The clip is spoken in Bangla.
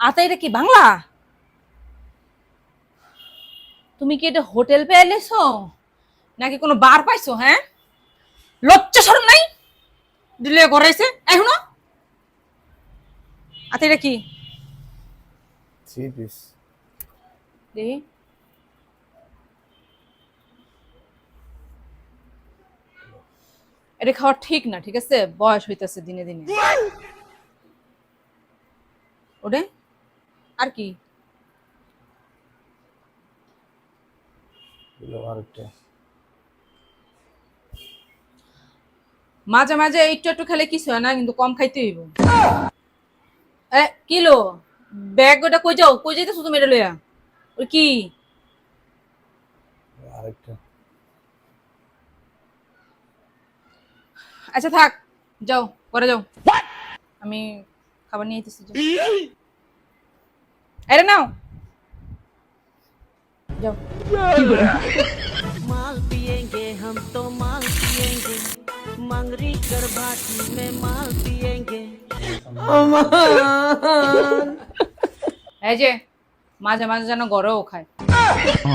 আতা এটা কি বাংলা? তুমি কি এটা হোটেল পেয়ে এলেছো? নাকি কোনো বার পাইছো হ্যাঁ? লজ্জা সরম নাই? দিলে করাইছে এখনও আতা এটা কি? থ্রি পিস দেখি। এটা খাওয়া ঠিক না ঠিক আছে? বয়স হইতেছে দিনে দিনে। ওরে? আর কি? মাঝে মাঝে একটু একটু খেলে কিছু হয় না কিন্তু কম খাইতে হইব। এ কিলো? ব্যাগ ওটা কই যাও? কই যাইতেছো তুমি এটা লইয়া? ওই কি? আচ্ছা থাক। যাও করে যাও। আমি খাবার নিয়ে যাও। আরে নাও যাও माल पिएंगे हम तो माल पिएंगे मंगरी कर भाटी में माल पिएंगे এই যে মাঝে মাঝে যেন গড়েও খায় ও